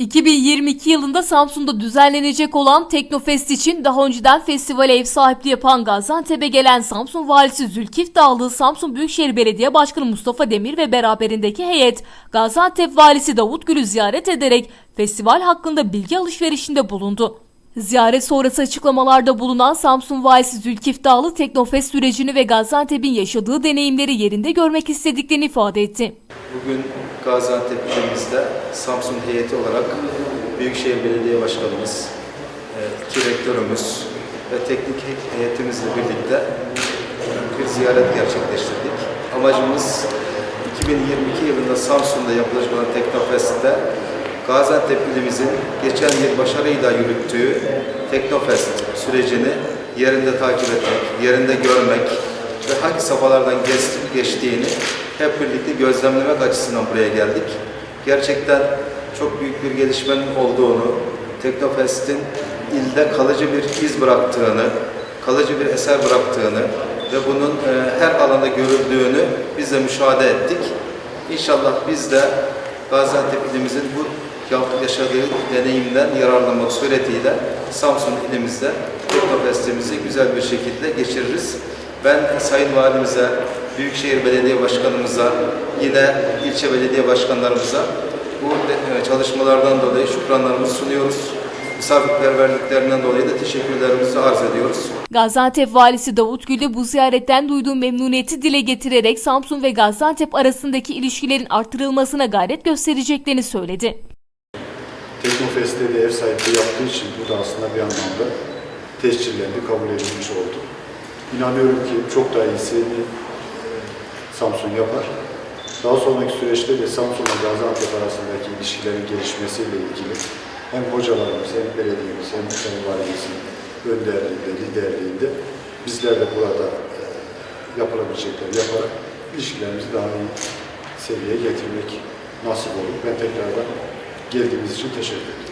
2022 yılında Samsun'da düzenlenecek olan Teknofest için daha önceden festivale ev sahipliği yapan Gaziantep'e gelen Samsun Valisi Zülkif Dağlı, Samsun Büyükşehir Belediye Başkanı Mustafa Demir ve beraberindeki heyet Gaziantep Valisi Davut Gül'ü ziyaret ederek festival hakkında bilgi alışverişinde bulundu. Ziyaret sonrası açıklamalarda bulunan Samsun Valisi Zülkif Dağlı Teknofest sürecini ve Gaziantep'in yaşadığı deneyimleri yerinde görmek istediklerini ifade etti. Bugün Gaziantep ilimizde Samsun heyeti olarak Büyükşehir Belediye Başkanımız, e, iki rektörümüz ve teknik heyetimizle birlikte bir ziyaret gerçekleştirdik. Amacımız 2022 yılında Samsun'da yapılacak olan Teknofest'te Gaziantep ilimizin geçen yıl başarıyla yürüttüğü Teknofest sürecini yerinde takip etmek, yerinde görmek hangi safhalardan geç- geçtiğini hep birlikte gözlemlemek açısından buraya geldik. Gerçekten çok büyük bir gelişmenin olduğunu, Teknofest'in ilde kalıcı bir iz bıraktığını, kalıcı bir eser bıraktığını ve bunun e, her alanda görüldüğünü biz de müşahede ettik. İnşallah biz de Gaziantep ilimizin bu yaşadığı deneyimden yararlanmak suretiyle Samsun ilimizde Teknofest'imizi güzel bir şekilde geçiririz. Ben Sayın Valimize, Büyükşehir Belediye Başkanımıza, yine ilçe belediye başkanlarımıza bu e, çalışmalardan dolayı şükranlarımızı sunuyoruz. Misafirperverliklerinden dolayı da teşekkürlerimizi arz ediyoruz. Gaziantep Valisi Davut Gül de bu ziyaretten duyduğu memnuniyeti dile getirerek Samsun ve Gaziantep arasındaki ilişkilerin artırılmasına gayret göstereceklerini söyledi. Teknofest'te de ev sahipliği yaptığı için bu da aslında bir anlamda tescillendi, kabul edilmiş oldu. İnanıyorum ki çok daha iyisini e, Samsun yapar. Daha sonraki süreçte de Samsun ve Gaziantep arasındaki ilişkilerin gelişmesiyle ilgili hem hocalarımız hem belediyemiz hem Sayın Valimizin önderliğinde, liderliğinde bizler de burada e, yapılabilecekleri yaparak ilişkilerimizi daha iyi seviyeye getirmek nasip olur. Ben tekrardan geldiğiniz için teşekkür ederim.